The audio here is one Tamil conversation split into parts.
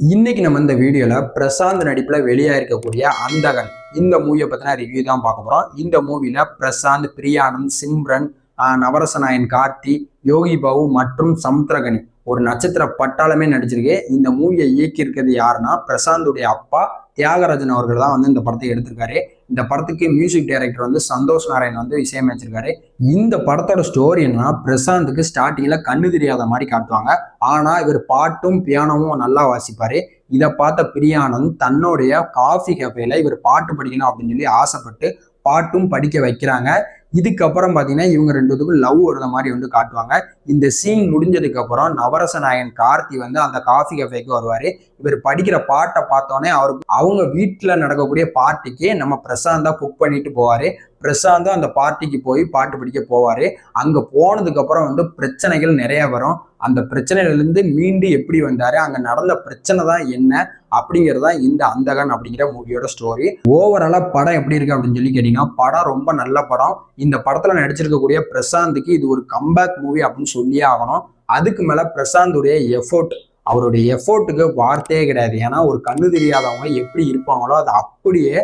இன்னைக்கு நம்ம இந்த வீடியோல பிரசாந்த் நடிப்புல வெளியாயிருக்கக்கூடிய அந்தகன். இந்த மூவியை பத்தின ரிவ்யூ தான் பார்க்க போறோம். இந்த மூவில பிரசாந்த் பிரியானந்த் சிம்ரன் நவரசநாயன் கார்த்தி யோகி பாபு மற்றும் சமுத்திரகனி ஒரு நட்சத்திர பட்டாளமே நடிச்சிருக்கு. இந்த மூவியை இயக்கியிருக்கிறது யாருன்னா பிரசாந்துடைய அப்பா தியாகராஜன் அவர்கள் தான் வந்து இந்த படத்தை எடுத்திருக்காரு. இந்த படத்துக்கு மியூசிக் டைரக்டர் வந்து சந்தோஷ் நாராயண் வந்து இசையமைச்சிருக்காரு. இந்த படத்தோட ஸ்டோரி என்னன்னா பிரசாந்துக்கு ஸ்டார்டிங்ல கண்ணு தெரியாத மாதிரி காட்டுவாங்க. ஆனா இவர் பாட்டும் பியானோவும் நல்லா வாசிப்பாரு. இதை பார்த்த பிரியானந்த் தன்னுடைய காஃபி கஃபேல இவர் பாட்டு படிக்கணும் அப்படின்னு சொல்லி ஆசைப்பட்டு பாட்டும் படிக்க வைக்கிறாங்க. இதுக்கப்புறம் பார்த்தீங்கன்னா இவங்க ரெண்டுத்துக்கும் லவ் வருத மாதிரி வந்து காட்டுவாங்க. இந்த சீன் முடிஞ்சதுக்கு அப்புறம் நவரச நாயன் கார்த்தி வந்து அந்த காஃபி கஃபேக்கு வருவார். இவர் படிக்கிற பாட்டை பார்த்தோன்னே அவருக்கு அவங்க வீட்டில் நடக்கக்கூடிய பார்ட்டிக்கு நம்ம பிரசாந்தா புக் பண்ணிட்டு போவார். பிரசாந்தும் அந்த பார்ட்டிக்கு போய் பாட்டு படிக்க போவாரு. அங்க போனதுக்கு அப்புறம் வந்து பிரச்சனைகள் நிறைய வரும். அந்த பிரச்சனையிலிருந்து மீண்டு எப்படி வந்தாரு? அங்க நடந்த பிரச்சனை தான் என்ன? அப்படிங்கிறது தான் இந்த அந்தகன் அப்படிங்கிற மூவியோட ஸ்டோரி ஓவராலா படம் எப்படி இருக்கு அப்படின்னு சொல்லி கேட்டீங்கன்னா படம் ரொம்ப நல்ல படம். இந்த படத்துல நடிச்சிருக்கக்கூடிய பிரசாந்துக்கு இது ஒரு கம்பேக் மூவி அப்படின்னு சொல்லியே ஆகணும். அதுக்கு மேல பிரசாந்துடைய எஃபோர்ட் அவருடைய எஃபோர்ட்டுக்கு வார்த்தையே கிடையாது. ஏன்னா ஒரு கண்ணு தெரியாதவங்க எப்படி இருப்பாங்களோ அதை அப்படியே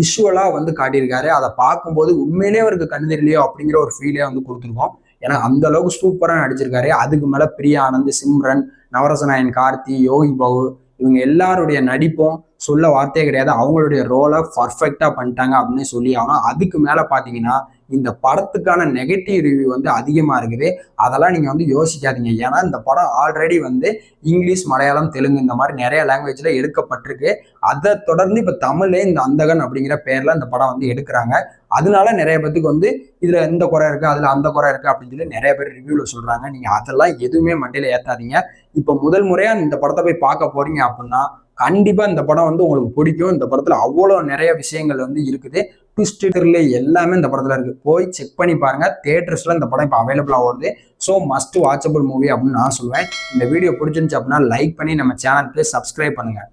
விஷுவலாக வந்து காட்டியிருக்காரு. அதை பார்க்கும்போது உண்மையிலே அவருக்கு கண்ணு தெரியலையோ அப்படிங்கிற ஒரு ஃபீலே வந்து கொடுத்துருக்கோம். ஏன்னா அந்த அளவுக்கு சூப்பராக நடிச்சிருக்காரு. அதுக்கு மேலே பிரியா ஆனந்த் சிம்ரன் நவரசநாயன் கார்த்தி யோகி பாபு இவங்க எல்லாருடைய நடிப்பும் சொல்ல வார்த்தையே கிடையாது. அவங்களுடைய ரோலை பர்ஃபெக்டாக பண்ணிட்டாங்க அப்படின்னு சொல்லி ஆகணும். அதுக்கு மேலே பார்த்தீங்கன்னா இந்த படத்துக்கான நெகட்டிவ் ரிவ்யூ வந்து அதிகமாக இருக்குது. அதெல்லாம் நீங்கள் வந்து யோசிக்காதீங்க. ஏன்னா இந்த படம் ஆல்ரெடி வந்து இங்கிலீஷ் மலையாளம் தெலுங்கு இந்த மாதிரி நிறைய லாங்குவேஜில் எடுக்கப்பட்டிருக்கு. அதை தொடர்ந்து இப்போ தமிழே இந்த அந்தகன் அப்படிங்கிற பேரில் இந்த படம் வந்து எடுக்கிறாங்க. அதனால நிறைய பேத்துக்கு வந்து இதில் இந்த குறை இருக்குது அதில் அந்த குறை இருக்குது அப்படின்னு சொல்லி நிறைய பேர் ரிவ்யூவில் சொல்கிறாங்க நீங்கள் அதெல்லாம் எதுவுமே மண்டையில் ஏற்றாதீங்க இப்போ முதல் முறையாக இந்த படத்தை போய் பார்க்க போகிறீங்க அப்படின்னா கண்டிப்பா இந்த படம் வந்து உங்களுக்கு பிடிக்கும். இந்த படத்துல அவ்வளோ நிறைய விஷயங்கள் வந்து இருக்குது. ட்விஸ்டர்ல எல்லாமே இந்த படத்துல இருக்கு. போய் செக் பண்ணி பாருங்க. தேட்டர்ஸில் இந்த படம் இப்போ அவைலபிளாக வருது. ஸோ மஸ்ட் வாட்சபிள் மூவி அப்படின்னு நான் சொல்லுவேன் இந்த வீடியோ பிடிச்சிருந்துச்சு அப்படின்னா லைக் பண்ணி நம்ம சேனலுக்கு சப்ஸ்கிரைப் பண்ணுங்க.